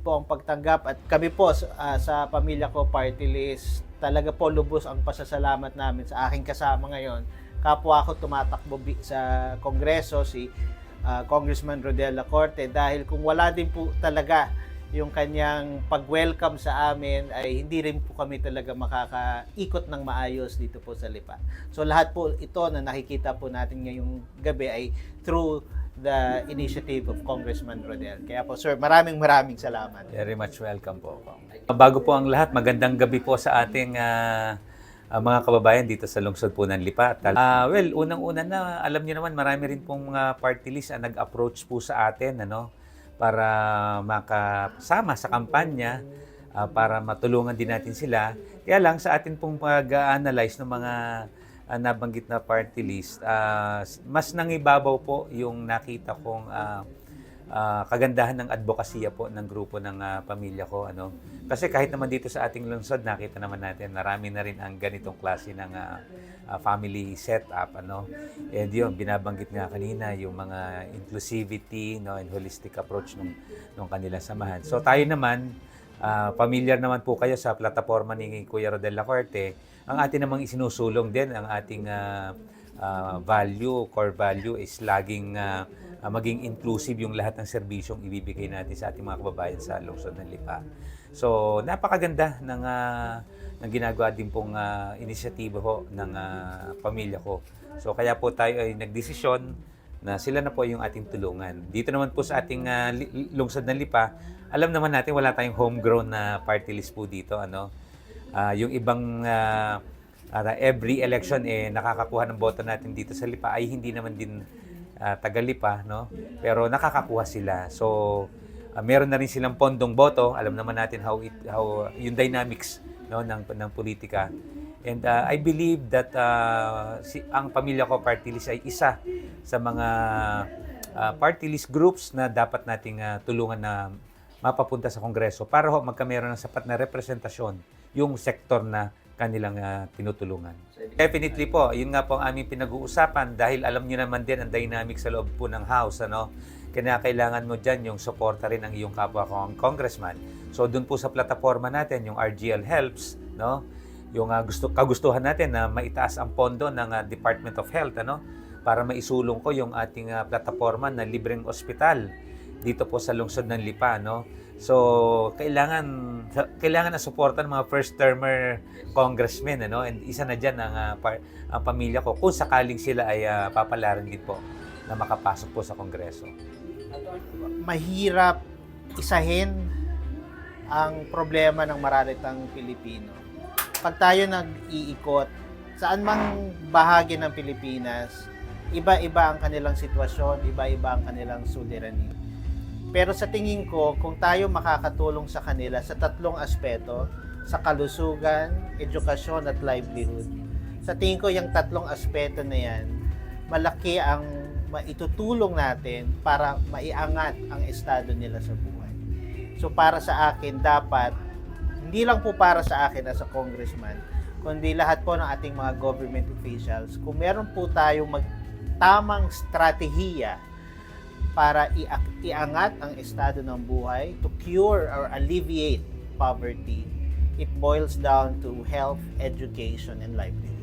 pagtanggap at kami po ah, sa pamilya ko party list talaga po lubos ang pasasalamat namin sa aking kasama ngayon kapwa ko tumatakbo sa kongreso si ah, Congressman Rodela Corte dahil kung wala din po talaga yung kanyang pag-welcome sa amin ay hindi rin po kami talaga makakaikot ng maayos dito po sa Lipa. So lahat po ito na nakikita po natin ngayong gabi ay through the initiative of Congressman Rodel. Kaya po sir, maraming maraming salamat. Very much welcome po. Bago po ang lahat, magandang gabi po sa ating ah, ah, mga kababayan dito sa lungsod po ng Lipa. Tal- Ah, well, unang-una na, alam niyo naman, marami rin pong mga party list ang nag-approach po sa atin, ano, para makasama sa kampanya, ah, para matulungan din natin sila. Kaya lang, sa atin pong pag-analyze ng mga ah, nabanggit na party list, ah, mas nangibabaw po yung nakita kong ah, ah, kagandahan ng advokasya po ng grupo ng ah, pamilya ko ano. Kasi kahit naman dito sa ating lungsod nakita naman natin marami na rin ang ganitong klase ng ah, ah, family setup ano. And yun binabanggit nga kanina yung mga inclusivity no and holistic approach nung nung kanilang samahan. So tayo naman ah, familiar naman po kayo sa plataforma ni Kuya Rodel Lacorte ang atin namang isinusulong din ang ating ah, ah, value core value is laging ah, ah, maging inclusive yung lahat ng serbisyong ibibigay natin sa ating mga kababayan sa lungsod ng Lipa. So, napakaganda ng, ah, ng ginagawa din pong ah, inisyatiba ho ng ah, pamilya ko. So, kaya po tayo ay nagdesisyon na sila na po yung ating tulungan. Dito naman po sa ating li- lungsod ng Lipa, alam naman natin wala tayong homegrown na party list po dito. Ano? Ah, yung ibang ah, ah, every election eh nakakakuha ng boto natin dito sa Lipa ay hindi naman din ah, taga Lipa, no? Pero nakakakuha sila. So ah, meron na rin silang pondong boto. Alam naman natin how it how yung dynamics no ng ng politika. And ah, I believe that ah, si ang pamilya ko party list ay isa sa mga ah, party list groups na dapat nating ah, tulungan na mapapunta sa Kongreso para ho magkameron ng sapat na representasyon yung sektor na kanilang ah, tinutulungan. Definitely po, yun nga po ang aming pinag-uusapan dahil alam niyo naman din ang dynamic sa loob po ng House, ano? Kaya kailangan mo dyan yung suporta rin ng iyong kapwa kong congressman. So doon po sa plataforma natin, yung RGL Helps, no? Yung ah, gusto kagustuhan natin na maitaas ang pondo ng ah, Department of Health, ano? Para maisulong ko yung ating ah, plataforma na libreng ospital dito po sa lungsod ng Lipa, no? So, kailangan kailangan na suporta ng mga first termer congressmen, ano? And isa na diyan ang, par- ang pamilya ko kung sakaling sila ay ah, papalaran din po na makapasok po sa kongreso. Mahirap isahin ang problema ng mararitang Pilipino. Pag tayo nag-iikot, saan mang bahagi ng Pilipinas, iba-iba ang kanilang sitwasyon, iba-iba ang kanilang suliranin. Pero sa tingin ko, kung tayo makakatulong sa kanila sa tatlong aspeto, sa kalusugan, edukasyon at livelihood, sa tingin ko yung tatlong aspeto na yan, malaki ang maitutulong natin para maiangat ang estado nila sa buhay. So para sa akin, dapat, hindi lang po para sa akin as a congressman, kundi lahat po ng ating mga government officials, kung meron po tayong magtamang strategiya para iangat ang estado ng buhay, to cure or alleviate poverty, it boils down to health, education, and livelihood.